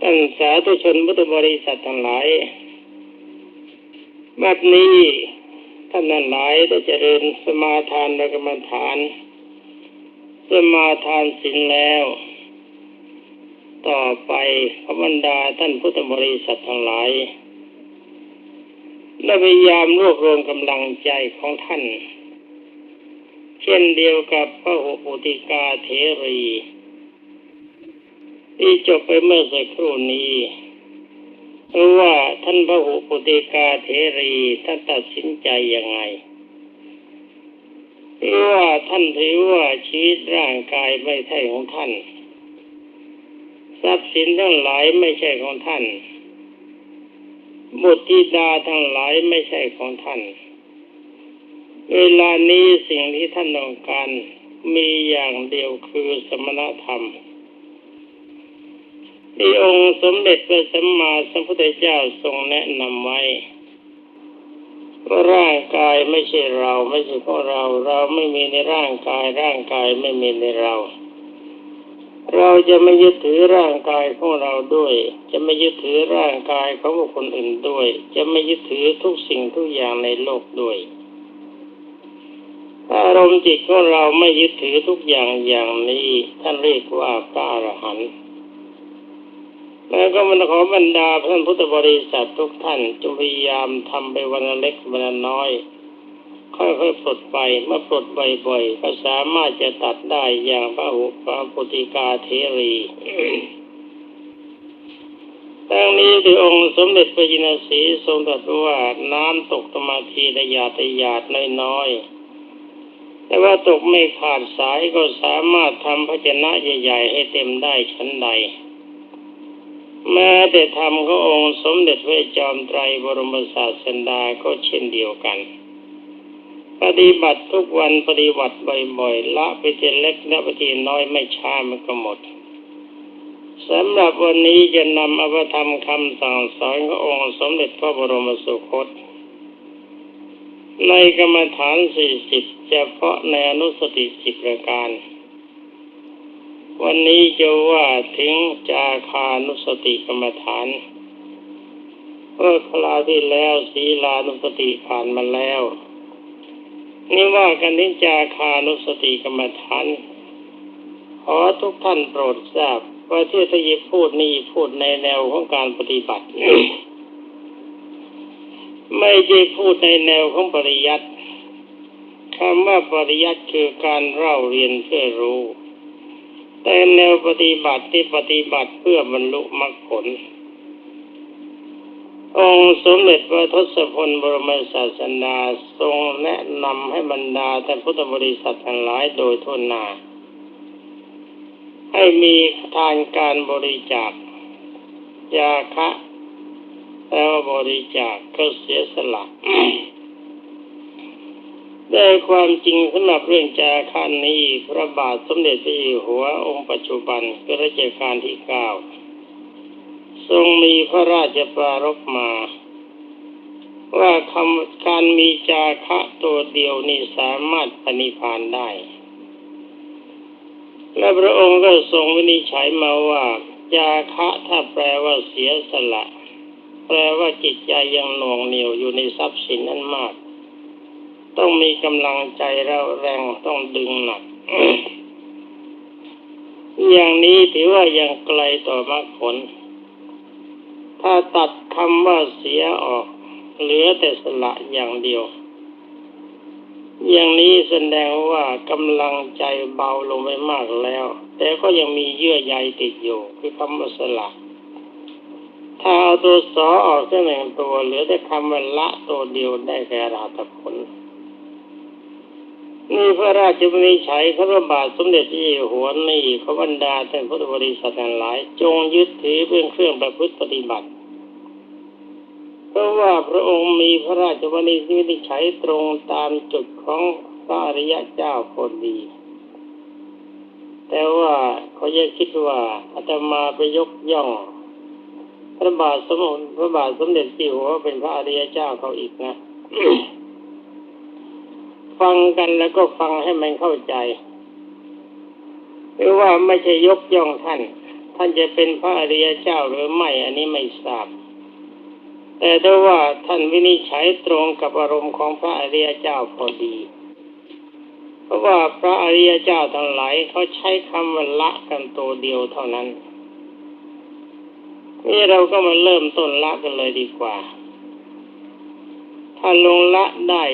ท่านสาธุชนพุทธบริษัททั้งหลาย บัดนี้ท่านทั้งหลายได้เจริญสมาทานและกรรมฐาน สมาทานศีลแล้ว ต่อไปพระบรรดาท่านพุทธบริษัททั้งหลายได้พยายามรวบรวมกำลังใจของท่าน เช่นเดียวกับพระหุปุติกาเทรี ที่จบไปเมื่อสักครู่นี้เพราะว่าท่านพระหุปุติกาเทรีท่านตัดสินใจยังไงหรือว่าท่านถือว่าชีวิตร่างกายไม่ใช่ของท่าน ทรัพย์สินทั้งหลายไม่ใช่ของท่านบุตรธิดาทั้งหลายไม่ใช่ของท่าน เวลานี้สิ่งที่ท่านต้องการมีอย่างเดียวคือสมณธรรม ที่องค์สมเด็จพระสัมมาสัมพุทธเจ้าทรงแนะนำไว้ว่าร่างกายไม่ใช่เราไม่ใช่ของเรา เราไม่มีในร่างกายร่างกายไม่มีในเรา เราจะไม่ยึดถือร่างกายของเราด้วย จะไม่ยึดถือร่างกายของบุคคลอื่นด้วย จะไม่ยึดถือทุกสิ่งทุกอย่างในโลกด้วยอารมณ์จิตของเราไม่ยึดถือทุกอย่างอย่างนี้ท่านเรียกว่าพระอรหันต์ แล้วก็มันขอบรรดาท่านพุทธบริษัททุกท่านจงพยายามทำไปวันเล็กวันน้อย ค่อยๆปลดไปเมื่อปลดบ่อยๆก็สามารถจะตัดได้อย่างพระหุพระปุติกาเทรีตั้งนี้ที่องค์สมเด็จพระจินสีทรงตรัสว่าน้ำตกตมาทีระยาตยาดน้อยๆแต่ว่าตกไม่ขาดสายก็สามารถทำภาชนะใหญ่ ๆ ให้เต็มได้ชั้นใด แม้แต่ธรรมขององค์สมเด็จพระจอมไตรบรมศาสดาก็เช่นเดียวกัน ปฏิบัติทุกวันปฏิบัติบ่อยๆละไปทีเล็กและไปทีน้อยไม่ช้ามันก็หมดสำหรับวันนี้จะนำอภิธรรมคำสั่งสอนขององค์สมเด็จพระบรมสุคต ในกรรมฐานสี่สิบเฉพาะในอนุสติสิบประการ วันนี้จะว่าถึงจาคานุสติกรรมฐานเมื่อคราวที่แล้วศีลานุสติผ่านมาแล้ว นี่ว่ากันถึงจาคานุสติกรรมฐานขอทุกท่านโปรดทราบว่าที่ทยีพูดนี่พูดในแนวของการปฏิบัติ ไม่ใช่พูดในแนวของปริยัติคำว่าปริยัติคือการเล่าเรียนเพื่อรู้ แต่แนวปฏิบัติที่ปฏิบัติเพื่อบรรลุมรรคผล องค์สมเด็จพระทศพลบรมศาสดาทรงแนะนำให้บรรดาท่านพุทธบริษัททั้งหลายโดยทุนนาให้มีทานการบริจาคยาคะแล้วบริจาคก็เสียสละ ได้ความจริงสำหรับเรื่องจาคันนี้พระบาทสมเด็จพระเจ้าหัวองค์ปัจจุบันก็รัชกาลที่เก้าทรงมีพระราชปรารภมา ว่าคำการมีจาคะตัวเดียวนี้สามารถปณิพานได้ และพระองค์ก็ทรงวินิจฉัยมาว่า จาคะถ้าแปลว่าเสียสละ แปลว่าจิตใจยังหน่วงเหนียวอยู่ในทรัพย์สินนั้นมาก ต้องมีกำลังใจเราแรงต้องดึงหนัก อย่างนี้ถือว่ายังไกลต่อมรรคผล ถ้าตัดคำว่าเสียออก เหลือแต่สละอย่างเดียว อย่างนี้แสดงว่ากำลังใจเบาลงไปมากแล้ว แต่ก็ยังมีเยื่อใยติดอยู่คือคำว่าสละถ้าเอาตัวสอออกแค่หนึ่งตัวเหลือแต่คำว่าละตัวเดียวได้แก่ราตผล นี่พระราชวินิจฉัยพระบาทสมเด็จที่หัวนี่ขบรรดาท่านพุทธบริษัททั้งหลาย จงยึดถือเป็นเครื่องประพฤติปฏิบัติ เพราะว่าพระองค์มีพระราชวินิจฉัยตรงตามจุดของพระอริยะเจ้าคนดี แต่ว่าเขาจะคิดว่าอาตมาไปยกย่อง พระบาทสมเด็จพระบาทสมเด็จที่หัวเป็นพระอริยเจ้าเขาอีกนะ ฟังกันแล้วก็ฟังให้มันเข้าใจหรือว่าไม่ใช่ยกย่องท่าน ท่านจะเป็นพระอริยเจ้าหรือไม่อันนี้ไม่ทราบ แต่ถ้าว่าท่านวินิจฉัยตรงกับอารมณ์ของพระอริยเจ้าพอดี เพราะว่าพระอริยเจ้าทั้งหลายเขาใช้คำว่าละกันตัวเดียวเท่านั้น นี่เราก็มาเริ่มต้นละกันเลยดีกว่า ถ้าลงละได้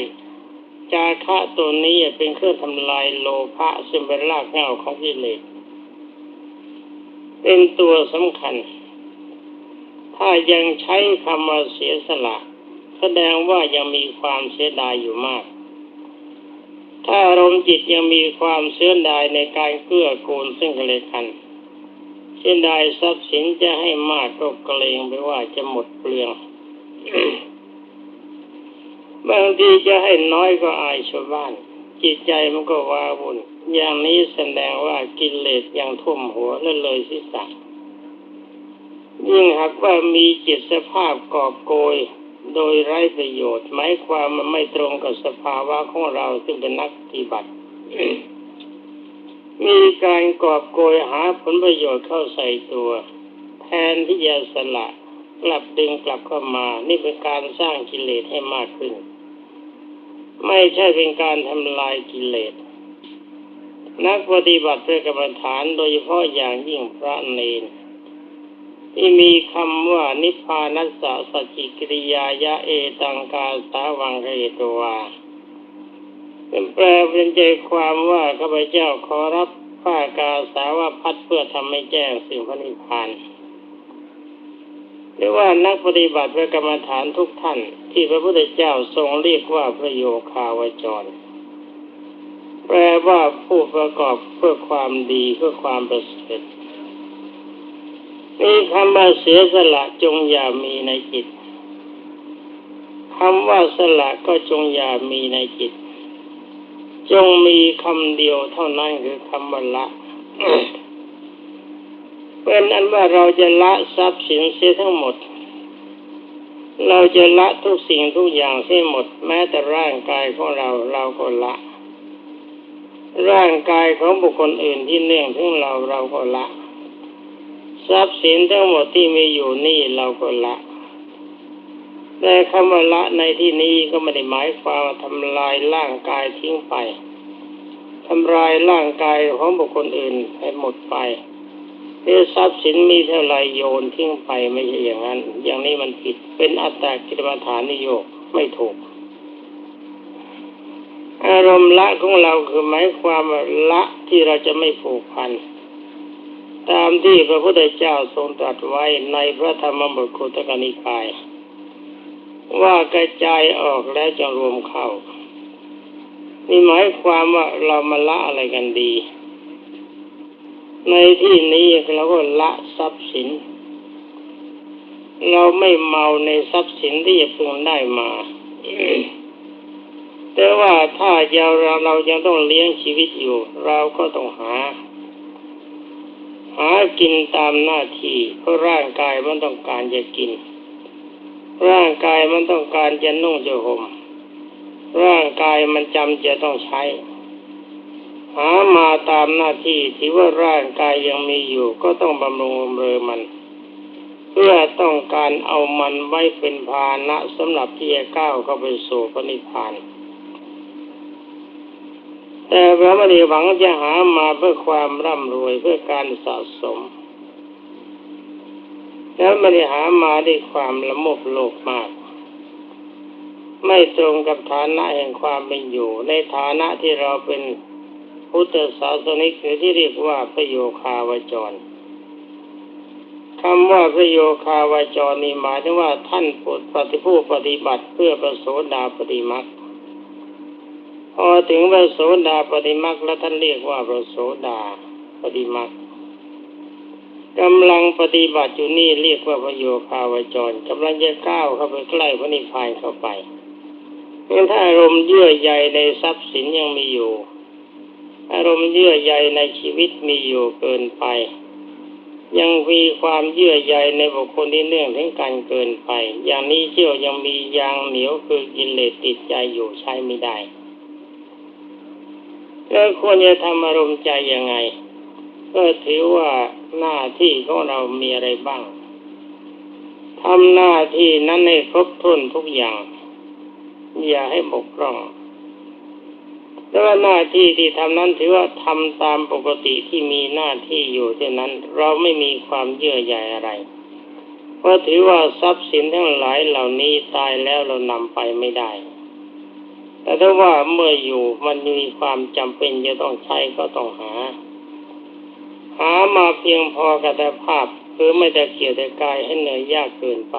จาคะตัวนี้เป็นเครื่องทำลายโลภะซึ่งเป็นรากเหง้าของกิเลสเป็นตัวสำคัญ ถ้ายังใช้คำว่าเสียสละแสดงว่ายังมีความเสียดายอยู่มาก ถ้าอารมณ์จิตยังมีความเสียดายในการเกื้อกูลซึ่งกันและกันเสียดายทรัพย์สินจะให้มากก็เกรงไปว่าจะหมดเปลือง บางทีจะให้น้อยก็อายชาวบ้าน จิตใจมันก็ว้าวุ่นอย่างนี้แสดงว่ากิเลสยังทุ่มหัวและเลยศีรษะยิ่งหากว่ามีจิตสภาพกอบโกย โดยไร้ประโยชน์หมายความมันไม่ตรงกับสภาวะของเราซึ่งเป็นนักปฏิบัติ มีการกอบโกยหาผลประโยชน์เข้าใส่ตัว แทนที่จะสละกลับดึงกลับเข้ามา นี่เป็นการสร้างกิเลสให้มากขึ้น ไม่ใช่เป็นการทำลายกิเลส นักปฏิบัติเพื่อกรรมฐานโดยเฉพาะอย่างยิ่งพระเนนที่มีคำว่านิพพานัสสะสจิกิริยายะเอตังกาสาวังเรตวาเป็นแปลเป็นใจความว่าข้าพเจ้าขอรับผ้ากาสาวพัดเพื่อทำให้แจ้งสิ่งพระนิพพาน รือว่านักปฏิบัติเพื่อกรรมฐานทุกท่าน ที่พระพุทธเจ้าทรงเรียกว่าพระโยคาวจร แปลว่าผู้ประกอบเพื่อความดีเพื่อความประเสริฐมีคำว่าเสียสละจงอย่ามีในจิตคำว่าสละก็จงอย่ามีในจิต จงมีคำเดียวเท่านั้นคือคำว่าละ เป็นอันว่าเราจะละทรัพย์สินเสียทั้งหมด เราจะละทุกสิ่งทุกอย่างเสียหมด แม้แต่ร่างกายของเราเราก็ละ ร่างกายของบุคคลอื่นที่เนื่องถึงเราเราก็ละ ทรัพย์สินทั้งหมดที่มีอยู่นี่เราก็ละแต่คำว่าละในที่นี้ก็ไม่ได้หมายความว่าทำลายร่างกายทิ้งไปทำลายร่างกายของบุคคลอื่นให้หมดไป หรือทรัพย์สินมีเท่าไรโยนทิ้งไปไม่ใช่อย่างนั้น อย่างนี้มันผิด เป็นอัตตากิรมาฐานนิโยกไม่ถูก อารมณ์ละของเราคือหมายความละที่เราจะไม่ผูกพัน ตามที่พระพุทธเจ้าทรงตรัสไว้ในพระธรรมบทคุตกนิกาย ว่ากระจายออกแล้วจะรวมเข้านี่หมายความว่าเรามาละอะไรกันดี ในที่นี้เราก็ละทรัพย์สิน เราไม่เมาในทรัพย์สินที่จะพึงได้มาแต่ว่าถ้าเราเราเรายังต้องเลี้ยงชีวิตอยู่ เราก็ต้องหา หากินตามหน้าที่เพราะร่างกายมันต้องการจะกิน ร่างกายมันต้องการจะนุ่งจะห่มร่างกายมันจำจะต้องใช้ หามาตามหน้าที่ที่ว่าร่างกายยังมีอยู่ ก็ต้องบำรุงบำเรอมัน เพื่อต้องการเอามันไว้เป็นภาณะสำหรับที่จะก้าวเข้าไปสู่พระนิพพานแต่พระมณีหวังจะหามาเพื่อความร่ำรวยเพื่อการสะสม แล้วไม่ได้หามาด้วยความละโมบโลภมาก ไม่ตรงกับฐานะแห่งความเป็นอยู่ ในฐานะที่เราเป็น พุทธศาสนิกหรือที่เรียกว่าพระโยคาวจรคำว่าพระโยคาวจรนี่หมายถึงว่าท่านปฏิผู้ปฏิบัติเพื่อประโสดาปฏิมักพอถึงประโสดาปฏิมักแล้วท่านเรียกว่าประโสดาปฏิมักกำลังปฏิบัติอยู่นี่เรียกว่าพระโยคาวจรกำลังจะก้าวเข้าไปใกล้พระนิพพานเข้าไปถ้าอารมณ์เยื่อใยในทรัพย์สินยังมีอยู่ อารมณ์เยื่อใยในชีวิตมีอยู่เกินไป ยังมีความเยื่อใยในบุคคลที่เนื่องถึงกันเกินไป อย่างนี้เชี่ยวยังมียางเหนียวคือกิเลสติดใจอยู่ใช้ไม่ได้แล้วควรจะทำอารมณ์ใจยังไง ก็ถือว่าหน้าที่ของเรามีอะไรบ้างทำหน้าที่นั้นให้ครบถ้วนทุกอย่าง อย่าให้บกพร่อง แล้วหน้าที่ที่ทำนั้นถือว่าทำตามปกติที่มีหน้าที่อยู่เท่านั้น เราไม่มีความเยื่อใยอะไร เพราะถือว่าทรัพย์สินทั้งหลายเหล่านี้ตายแล้วเรานำไปไม่ได้ แต่ถ้าว่าเมื่ออยู่มันมีความจำเป็นจะต้องใช้ก็ต้องหา หามาเพียงพอกับแต่ภาพคือไม่แต่เกี่ยวแต่กายให้เหนื่อยยากเกินไป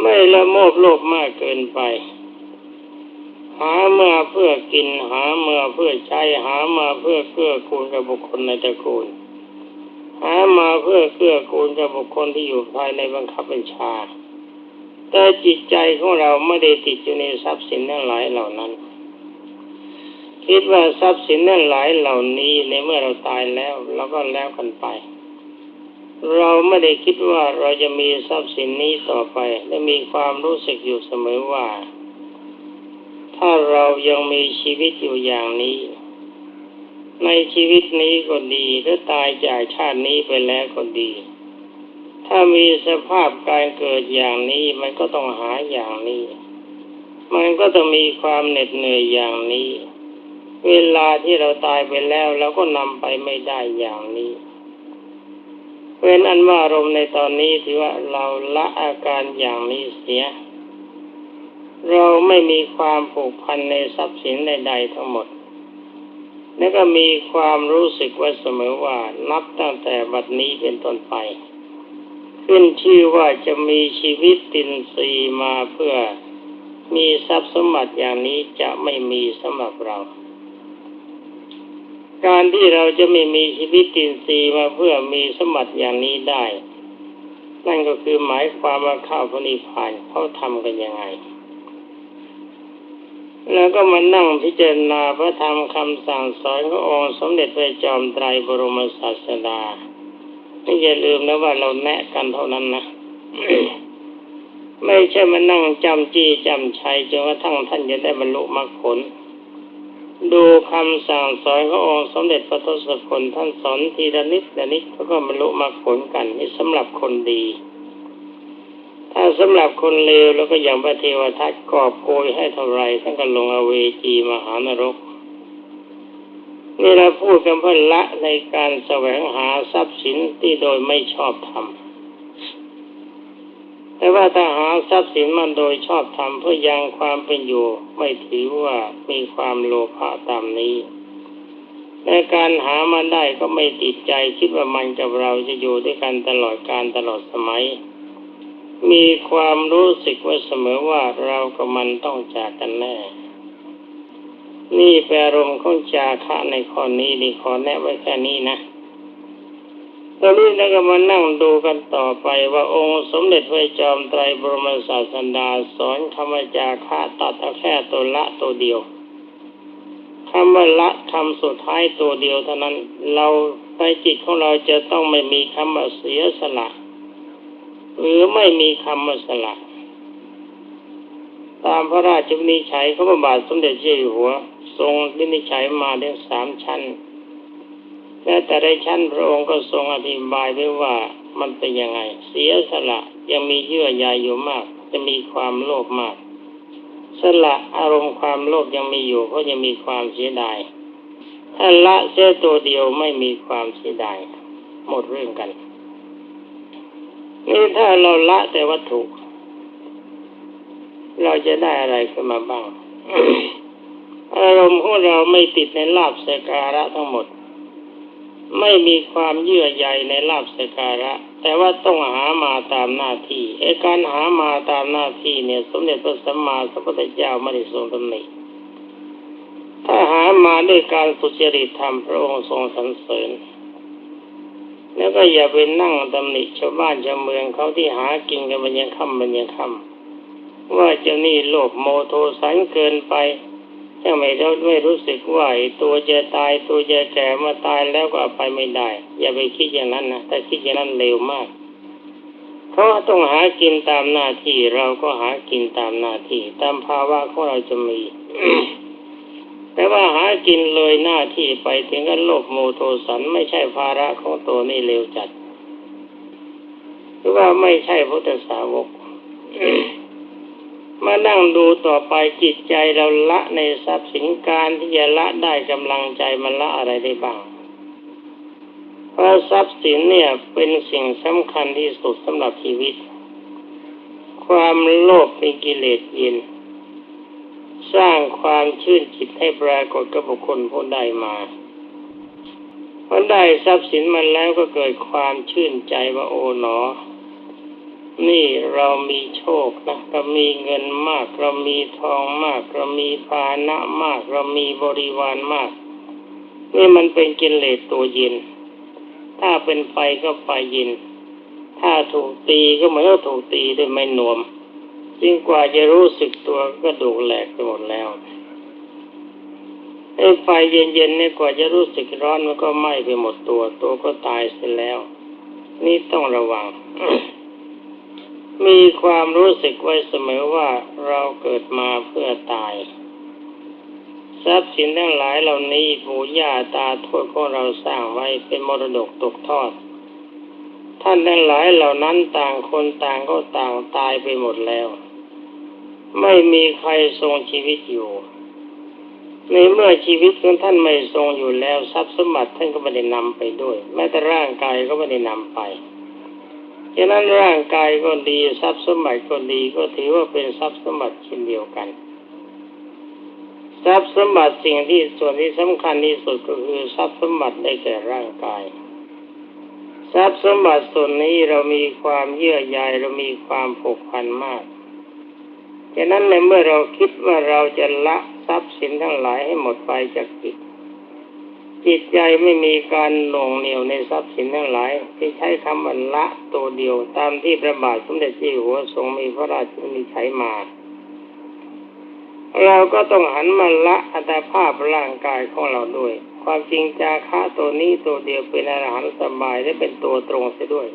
ไม่ละโมบโลภมากเกินไป หามาเพื่อกินหามาเพื่อใช้หามาเพื่อเกื้อกูลกับบุคคลในตระกูลหามาเพื่อเกื้อกูลกับบุคคลที่อยู่ภายในบังคับบัญชา แต่จิตใจของเราไม่ได้ติดอยู่ในทรัพย์สินทั้งหลายเหล่านั้น คิดว่าทรัพย์สินทั้งหลายเหล่านี้ในเมื่อเราตายแล้วเราก็แล้วกันไป เราไม่ได้คิดว่าเราจะมีทรัพย์สินนี้ต่อไปและมีความรู้สึกอยู่เสมอว่า ถ้าเรายังมีชีวิตอยู่อย่างนี้ ในชีวิตนี้ก็ดีหรือตายจากชาตินี้ไปแล้วก็ดี ถ้ามีสภาพการเกิดอย่างนี้มันก็ต้องหาอย่างนี้ มันก็ต้องมีความเหน็ดเหนื่อยอย่างนี้ เวลาที่เราตายไปแล้วเราก็นำไปไม่ได้อย่างนี้เป็นอันว่าอารมณ์ในตอนนี้ถือว่าเราละอาการอย่างนี้เสีย เราไม่มีความผูกพันในทรัพย์สินใด ๆ ทั้งหมด และก็มีความรู้สึกว่าเสมอว่านับตั้งแต่บัดนี้เป็นต้นไป ขึ้นชื่อว่าจะมีชีวิตตินซีมาเพื่อมีทรัพย์สมบัติอย่างนี้จะไม่มีสำหรับเรา การที่เราจะไม่มีชีวิตตินซีมาเพื่อมีสมบัติอย่างนี้ได้ นั่นก็คือหมายความว่าข้าวพนิพานเขาทำกันยังไง แล้วก็มานั่งพิจารณาพระธรรมคำสั่งสอนขององค์สมเด็จพระจอมไตรบรมศาสดาไม่อย่าลืมนะว่าเราแนะกันเท่านั้นนะไม่ใช่มานั่งจำจี้จำชัยจนกระทั่งท่านจะได้บรรลุมรรคผล ดูคำสั่งสอนขององค์สมเด็จพระทศพลท่านสอนทีละนิดละนิดเขาก็บรรลุมรรคผลกันนี่สำหรับคนดี ถ้าสำหรับคนเลวแล้วก็อย่างพระเทวทัตกอบโกยให้เท่าไรท่านก็ลงอเวจีมหานรกนี่เราพูดกันเพื่อละในการแสวงหาทรัพย์สินที่โดยไม่ชอบทำแต่ว่าถ้าหาทรัพย์สินมันโดยชอบทำเพื่อยังความเป็นอยู่ไม่ถือว่ามีความโลภะตามนี้ในการหามันได้ก็ไม่ติดใจคิดว่ามันกับเราจะอยู่ด้วยกันตลอดการตลอดสมัย มีความรู้สึกว่าเสมอว่าเรากับมันต้องจากกันแน่ นี่แปลรมของจาคะในข้อนี้ดีขอแนะไว้แค่นี้นะตอนนี้เราก็มานั่งดูกันต่อไปว่าองค์สมเด็จพระจอมไตรบรมศาสดาสอนคำว่าจาคะตัดแค่ตัวละตัวเดียวคำว่าละคำสุดท้ายตัวเดียวเท่านั้นเราในจิตของเราจะต้องไม่มีคำว่าเสียสละ หรือไม่มีคำมาสละตามพระราชวินิจฉัยเขาพระบาทสมเด็จเจ้าอยู่หัว ทรงวินิจฉัยมาได้สามชั้น และแต่ในชั้นพระองค์ก็ทรงอธิบายไว้ว่ามันเป็นยังไง เสียสละยังมีเยื่อใยอยู่มาก จะมีความโลภมาก สละอารมณ์ความโลภยังมีอยู่เพราะยังมีความเสียดายถ้าละเสียตัวเดียวไม่มีความเสียดายหมดเรื่องกัน นี่ถ้าเราละแต่วัตถุ เราจะได้อะไรขึ้นมาบ้าง อารมณ์ของเราไม่ติดในลาบสการะทั้งหมด ไม่มีความเยื่อใยในลาบสการะ แต่ว่าต้องหามาตามหน้าที่ไอ้การหามาตามหน้าที่เนี่ย สมเด็จพระสัมมาสัมพุทธเจ้าไม่ได้ทรงตำหนิถ้าหามาด้วยการสุจริตธรรมพระองค์ทรงสรรเสริญ แล้วก็อย่าไปนั่งตำหนิชาวบ้านชาวเมืองเขาที่หากินกันมันยังค่ำมันยังค่ำว่าเจ้านี่โลภโมโทสันเกินไปถ้าไม่เราไม่รู้สึกว่าตัวจะตายตัวจะแก่มาตายแล้วก็ไปไม่ได้ อย่าไปคิดอย่างนั้นนะถ้าคิดอย่างนั้นเร็วมากเพราะต้องหากินตามหน้าที่เราก็หากินตามหน้าที่ ตามภาวะของเราจะมี แต่ว่าหากินเลยหน้าที่ไปถึงกันโลภโมโทสันไม่ใช่ภาระของตัวนี่เร็วจัดหรือว่าไม่ใช่พุทธสาวกมานั่งดูต่อไปจิตใจเราละในทรัพย์สินการที่จะละได้กำลังใจมันละอะไรได้บ้างเพราะทรัพย์สินเนี่ยเป็นสิ่งสำคัญที่สุดสำหรับชีวิต ความโลภเป็นกิเลสเย็น สร้างความชื่นจิตให้ปรากฏกับบุคคลผู้ได้มาพอได้ทรัพย์สินมาแล้วก็เกิดความชื่นใจว่าโอ๋หนอ นี่เรามีโชคนะเรามีเงินมาก เรามีทองมาก เรามีภานะมาก เรามีบริวารมาก นี่มันเป็นกิเลสตัวเย็น ถ้าเป็นไฟก็ไฟเย็น ถ้าถูกตีก็เหมือนกับถูกตีด้วยไม้นวม จึงกว่าจะรู้สึกตัวก็ดูกแหลกไปหมดแล้วไอ้ไฟเย็นๆเนี่ยกว่าจะรู้สึกร้อนมันก็ไหม้ไปหมดตัว ตัวก็ตายเสียแล้ว นี่ต้องระวัง มีความรู้สึกไว้เสมอว่าเราเกิดมาเพื่อตาย ทรัพย์สินทั้งหลายเหล่านี้ปู่ย่าตาทวดของเราสร้างไว้เป็นมรดกตกทอด ท่านทั้งหลายเหล่านั้นต่างคนต่างก็ต่างตายไปหมดแล้ว ไม่มีใครทรงชีวิตอยู่ ในเมื่อชีวิตของท่านไม่ทรงอยู่แล้วทรัพย์สมบัติท่านก็ไม่ได้นำไปด้วย แม้แต่ร่างกายก็ไม่ได้นำไปฉะนั้นร่างกายก็ดีทรัพย์สมบัติก็ดีก็ถือว่าเป็นทรัพย์สมบัติเช่นเดียวกัน ทรัพย์สมบัติสิ่งที่ส่วนที่สำคัญที่สุดก็คือทรัพย์สมบัติได้แก่ร่างกาย ทรัพย์สมบัติส่วนนี้เรามีความเยื่อใยเรามีความผูกพันมาก ฉะนั้นในเมื่อเราคิดว่าเราจะละทรัพย์สินทั้งหลายให้หมดไปจากจิต จิตใจไม่มีการหน่วงเหนียวในทรัพย์สินทั้งหลาย ที่ใช้คำว่าละตัวเดียวตามที่พระบาทสมเด็จเจ้าอยู่หัวทรงมีพระราชนิใช้มา เราก็ต้องหันมาละอัตภาพร่างกายของเราด้วย ความจริงจาคะตัวนี้ตัวเดียวเป็นอาหารสบายและเป็นตัวตรงเสียด้วย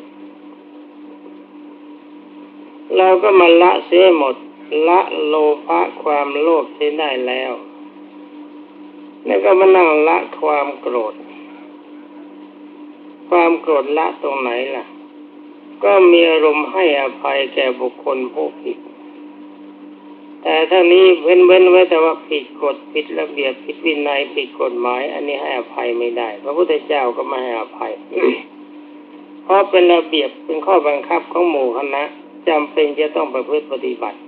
เราก็มาละเสียหมด ละโลภะความโลภเสียได้แล้ว แล้วก็มานั่งละความโกรธ ความโกรธละตรงไหนล่ะ ก็มีอารมณ์ให้อภัยแก่บุคคลผู้ผิด แต่ท่านี้เว้นเว้นไว้แต่ว่าผิดกฎผิดระเบียบผิดวินัยผิดกฎหมาย อันนี้ให้อภัยไม่ได้ พระพุทธเจ้าก็ไม่ให้อภัย เพราะเป็นระเบียบเป็นข้อบังคับของหมู่คณะจำเป็นจะต้องประพฤติปฏิบัติ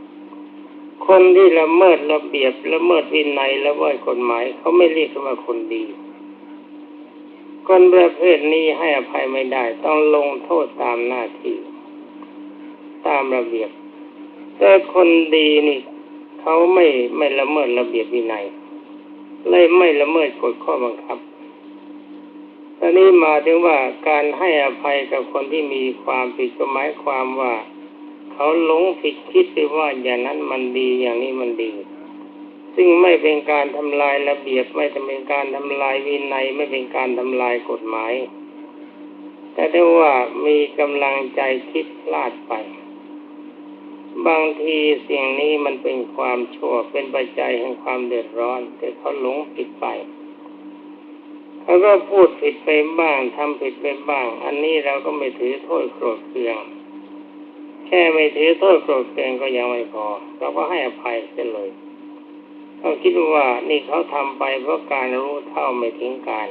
คนที่ละเมิดระเบียบละเมิดวินัยละเมิดกฎหมายเขาไม่เรียกว่าคนดี คนประเภทนี้ให้อภัยไม่ได้ ต้องลงโทษตามหน้าที่ ตามระเบียบ แต่คนดีนี่เขาไม่ไม่ละเมิดระเบียบวินัยเลยไม่ละเมิดกฎข้อบังคับตอนนี้มาถึงว่าการให้อภัยกับคนที่มีความผิดก็หมายความว่า เขาหลงผิดคิดไปว่าอย่างนั้นมันดีอย่างนี้มันดี ซึ่งไม่เป็นการทำลายระเบียบไม่เป็นการทำลายวินัยไม่เป็นการทำลายกฎหมาย แต่ถ้าว่ามีกำลังใจคิดพลาดไป บางทีสิ่งนี้มันเป็นความชั่วเป็นปัจจัยแห่งความเดือดร้อน แต่เขาหลงผิดไปเขาก็พูดผิดไปบ้างทำผิดไปบ้าง อันนี้เราก็ไม่ถือโทษโกรธเคือง แค่ไม่ถือโทษโกรธเคืองก็ยังไม่พอเราก็ให้อภัยเสียเลยเขาคิดว่านี่เขาทำไปเพราะการรู้เท่าไม่ถึงการ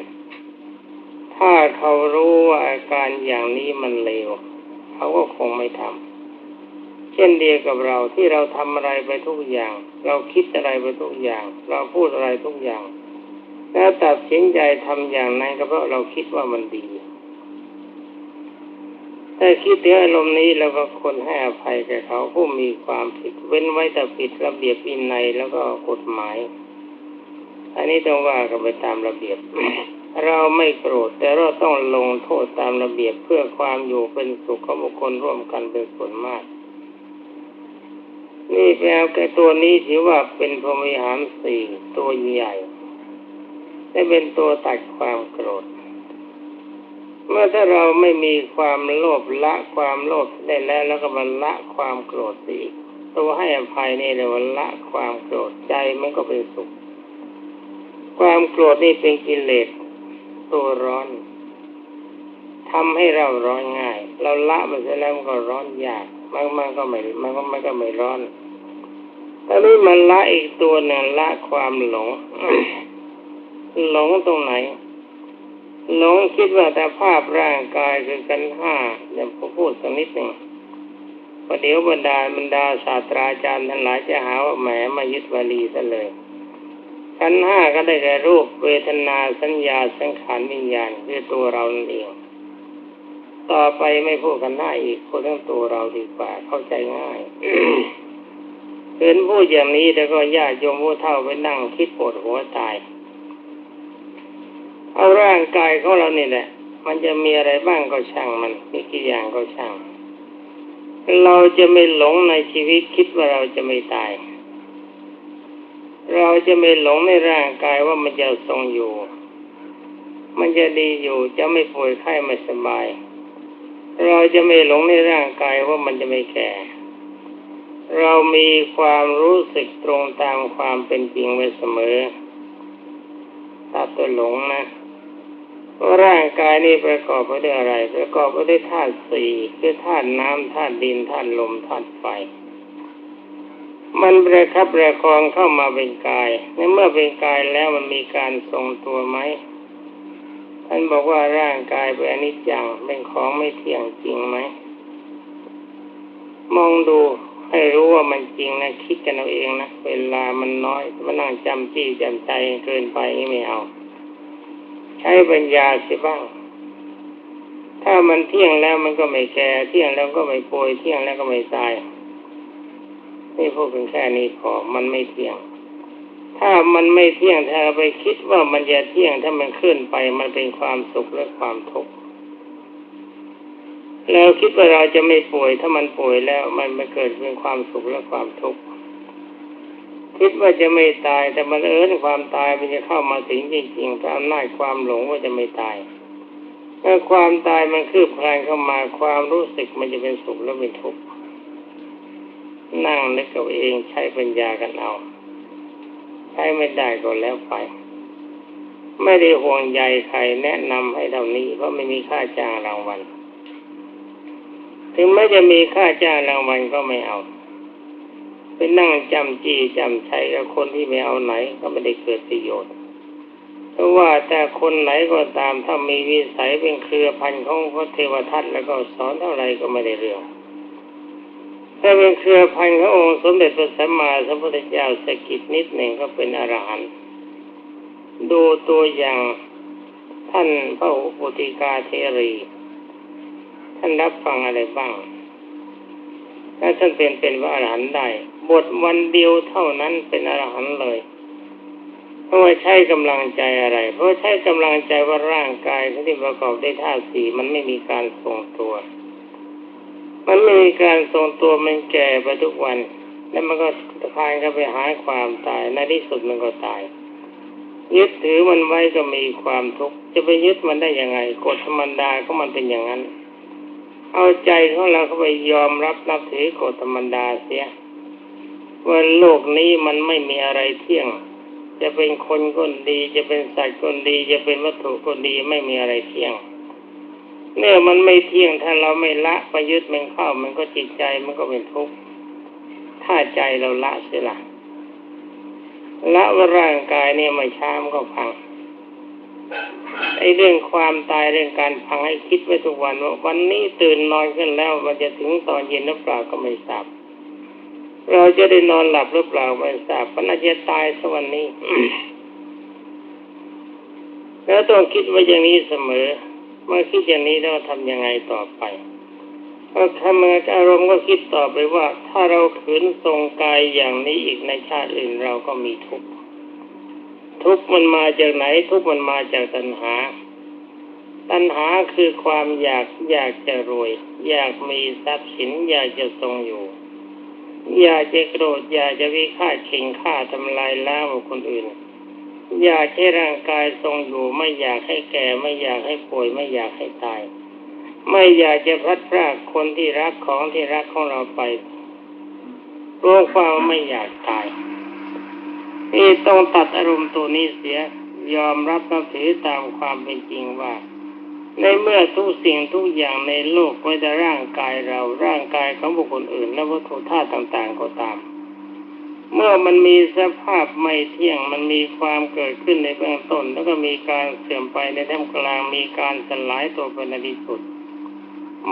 ถ้าเขารู้ว่าอาการอย่างนี้มันเลวเขาก็คงไม่ทำเช่นเดียวกับเราที่เราทำอะไรไปทุกอย่าง เราคิดอะไรไปทุกอย่าง เราพูดอะไรทุกอย่าง แล้วตัดสินใจทำอย่างนั้นก็เพราะเราคิดว่ามันดี ถ้าคิดถึงอารมณ์นี้แล้วก็คนให้อภัยแก่เขาผู้มีความผิดเว้นไว้แต่ผิดระเบียบวินัยแล้วก็กฎหมาย อันนี้ต้องว่ากันไปตามระเบียบ เราไม่โกรธแต่เราต้องลงโทษตามระเบียบเพื่อความอยู่เป็นสุขของบุคคลร่วมกันเป็นส่วนมาก นี่แปลแก่ตัวนี้ถือว่าเป็นพรหมิหารสี่ตัวใหญ่ได้เป็นตัวตัดความโกรธ เมื่อถ้าเราไม่มีความโลภละความโลภได้แล้วแล้วก็มันละความโกรธอีกตัวให้อภัยนี่เลยว่าละความโกรธใจมันก็เป็นสุข ความโกรธนี่เป็นกิเลสตัวร้อนทำให้เราร้อนง่าย เราละมันเสร็จแล้วมันก็ร้อนยากมันมันก็ไม่มันก็มันก็ไม่ร้อนตอนนี้มันละอีกตัวหนึ่งละความหลง หลงตรงไหน หลงคิดว่าแต่ภาพร่างกายคือกันห้าเดี๋ยวผมพูดสักนิดหนึ่งประเดี๋ยวบรรดาบรรดาศาสตราจารย์ทั้งหลายจะหาว่าแหมมายึดวลีซะเลยขันห้าก็ได้แก่รูปเวทนาสัญญาสังขารวิญญาณคือตัวเราเองต่อไปไม่พูดกันหน้าอีกพูดเรื่องตัวเราดีกว่าเข้าใจง่ายเห็นพูดอย่างนี้แล้วก็ญาติโยมผู้เฒ่าไปนั่งคิดปวดหัวตาย เอาร่างกายของเรานี่แหละ มันจะมีอะไรบ้างก็ช่างมันมีกี่อย่างก็ช่าง เราจะไม่หลงในชีวิตคิดว่าเราจะไม่ตาย เราจะไม่หลงในร่างกายว่ามันจะทรงอยู่ มันจะดีอยู่จะไม่ป่วยไข้ไม่สบาย เราจะไม่หลงในร่างกายว่ามันจะไม่แก่เรามีความรู้สึกตรงตามความเป็นจริงไว้เสมอตัดตัวหลงนะ ร่างกายนี้ประกอบไปด้วยอะไร ประกอบไปด้วยธาตุสี่คือธาตุน้ำธาตุดินธาตุลมธาตุไฟ มันประคับประคองเข้ามาเป็นกายในเมื่อเป็นกายแล้วมันมีการทรงตัวไหมท่านบอกว่าร่างกายเป็นอนิจจังเป็นของไม่เที่ยงจริงไหมมองดูให้รู้ว่ามันจริงนะคิดกันเอาเองนะเวลามันน้อยมานั่งจำจี้จำใจเกินไปไม่เอา ใช้ปัญญาสิบ้าง ถ้ามันเที่ยงแล้วมันก็ไม่แก่เที่ยงแล้วก็ไม่ป่วยเที่ยงแล้วก็ไม่ตายนี่พูดเพียงแค่นี้พอมันไม่เที่ยง ถ้ามันไม่เที่ยงถ้าไปคิดว่ามันจะเที่ยงถ้ามันเคลื่อนไป มันเป็นความสุขและความทุกข์แล้วคิดว่าเราจะไม่ป่วย ถ้ามันป่วยแล้วมันมาเกิดเป็นความสุขและความทุกข์ คิดว่าจะไม่ตาย แต่มันเอิญความตายมันจะเข้ามาถึงจริงๆเพราะอำนาจความหลงว่าจะไม่ตายเมื่อความตายมันคืบคลานเข้ามาความรู้สึกมันจะเป็นสุขและเป็นทุกข์นั่งนึกกับเองใช้ปัญญากันเอา ใช้ไม่ได้ก็แล้วไป ไม่ได้ห่วงใยใครแนะนำให้เท่านี้เพราะไม่มีค่าจ้างรางวัล ถึงแม้จะมีค่าจ้างรางวัลก็ไม่เอา ไปนั่งจำจี้จำใช้กับคนที่ไม่เอาไหนก็ไม่ได้เกิดประโยชน์เพราะว่าแต่คนไหนก็ตามถ้ามีวิสัยเป็นเครือพันธุ์ของพระเทวทัตแล้วก็สอนเท่าไรก็ไม่ได้เรื่องถ้าเป็นเครือพันธุ์ขององค์สมเด็จพระสัมมาสัมพุทธเจ้าสกิดนิดหนึ่งก็เป็นอรหันต์ดูตัวอย่างท่านพระอุปติกาเทรี ท่านรับฟังอะไรบ้าง ถ้าท่านเป็นเป็นว่าอรหันต์ได้ บทวันเดียวเท่านั้นเป็นอรหันต์เลยเพราะว่าใช้กำลังใจอะไร เพราะใช้กำลังใจว่าร่างกายที่ประกอบด้วยธาตุสี่มันไม่มีการทรงตัว มันไม่มีการทรงตัวมันแก่ไปทุกวัน แล้วมันก็คลายกันไปหาความตายในที่สุดมันก็ตาย ยึดถือมันไว้ก็มีความทุกข์จะไปยึดมันได้ยังไงกฎธรรมดาก็มันเป็นอย่างนั้น เอาใจของเราเข้าไปยอมรับนับถือกฎธรรมดาเสียว่าโลกนี้มันไม่มีอะไรเที่ยง จะเป็นคนก็ดี จะเป็นสัตว์ก็ดี จะเป็นวัตถุก็ดีไม่มีอะไรเที่ยงเนื่อมันไม่เที่ยงถ้าเราไม่ละประยุทธ์มันเข้ามันก็จิตใจมันก็เป็นทุกข์ถ้าใจเราละเสียละละว่าร่างกายเนี่ยไม่ช้ามันก็พัง ไอ้เรื่องความตายเรื่องการพังให้คิดไว้ทุกวันว่าวันนี้ตื่นนอนขึ้นแล้วมันจะถึงตอนเย็นหรือเปล่าก็ไม่ทราบเราจะได้นอนหลับหรือเปล่าไม่ทราบมันอาจจะตายสักวันนี้แล้วต้องคิดไว้อย่างนี้เสมอ เมื่อคิดอย่างนี้แล้วทำยังไงต่อไปก็ทำงานอารมณ์ก็คิดต่อไปว่า ถ้าเราขืนทรงกายอย่างนี้อีกในชาติอื่นเราก็มีทุกข์ ทุกมันมาจากไหน ทุกมันมาจากตัณหา ตัณหาคือความอยากอยากจะรวย อยากมีทรัพย์สินอยากจะทรงอยู่ อยากจะโกรธอยากจะวิฆาตเข่งฆ่าทำลายล้างคนอื่น อยากให้ร่างกายทรงอยู่ ไม่อยากให้แก่ไม่อยากให้ป่วยไม่อยากให้ตาย ไม่อยากจะพัดพรากคนที่รักของที่รักของเราไปรู้ความไม่อยากตาย นี่ต้องตัดอารมณ์ตัวนี้เสีย ยอมรับนับถือตามความเป็นจริงว่า ในเมื่อทุกสิ่งทุกอย่างในโลกไม่แต่ร่างกายเราร่างกายของบุคคลอื่น และวัตถุธาตุต่างๆก็ตาม เมื่อมันมีสภาพไม่เที่ยงมันมีความเกิดขึ้นในเบื้องต้น แล้วก็มีการเสื่อมไปในท่ามกลางมีการสลายตัวเป็นในที่สุด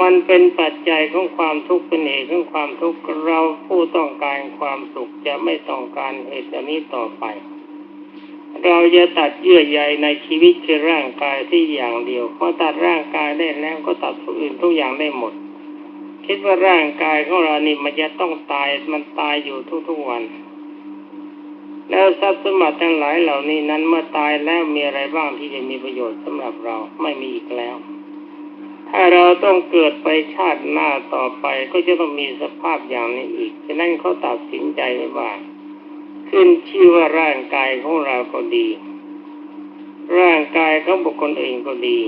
มันเป็นปัจจัยของความทุกข์เป็นเหตุของความทุกข์เราผู้ต้องการความสุขจะไม่ต้องการเหตุนี้ต่อไป เราจะตัดเยื่อใยในชีวิตคือร่างกายที่อย่างเดียวพอตัดร่างกายได้แล้วก็ตัดทุกอื่นทุกอย่างได้หมด คิดว่าร่างกายของเรานี่มันจะต้องตายมันตายอยู่ทุกๆวัน แล้วทรัพย์สมบัติทั้งหลายเหล่านี้นั้นเมื่อตายแล้วมีอะไรบ้างที่จะมีประโยชน์สำหรับเราไม่มีอีกแล้ว ถ้าเราต้องเกิดไปชาติหน้าต่อไปก็จะต้องมีสภาพอย่างนี้อีก ฉะนั้นเขาตัดสินใจไว้ว่า ขึ้นชื่อว่าร่างกายของเราก็ดี ร่างกายของบุคคลอื่นก็ดี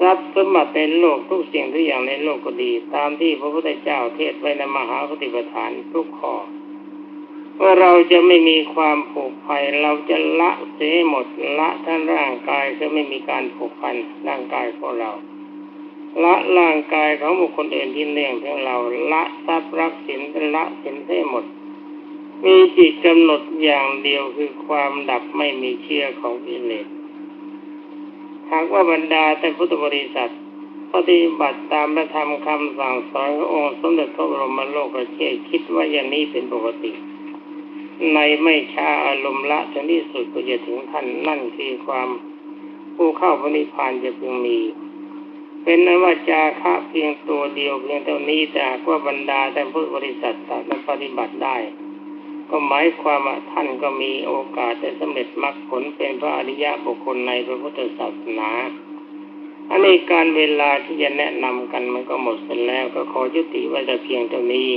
ทรัพย์สมบัติในโลกทุกสิ่งทุกอย่างในโลกก็ดี ตามที่พระพุทธเจ้าเทศไว้ในมหาปฏิปทานทุกข้อว่าเราจะไม่มีความผูกพันเราจะละเสียหมดละทั้งร่างกายจะไม่มีการผูกพันร่างกายของเรา ละร่างกายของบุคคลอื่นที่เนื่องถึงเราละทรัพย์รักสินละสินได้หมด มีจิตกำหนดอย่างเดียวคือความดับไม่มีเชื่อของกิเลสหากว่าบรรดาแต่พุทธบริษัทปฏิบัติตามพระธรรมคำสั่งสอนขององค์สมเด็จพระบรมโลกเชษคิดว่าอย่างนี้เป็นปกติ ในไม่ช้าอารมณ์ละจนที่สุดก็จะถึงท่านนั่นคือความผู้เข้าพระนิพพานจะพึงมี เป็นนว่าจาคะเพียงตัวเดียวเพียงเท่านี้แต่หากว่าบรรดาแต่พุทธบริษัทสามารถปฏิบัติได้ ก็หมายความว่าท่านก็มีโอกาสจะสำเร็จมรรคผลเป็นพระอริยะบุคคลในพระพุทธศาสนาอันนี้การเวลาที่จะแนะนำกันมันก็หมดเสร็จแล้วก็ขอยุติไว้แต่เพียงเท่านี้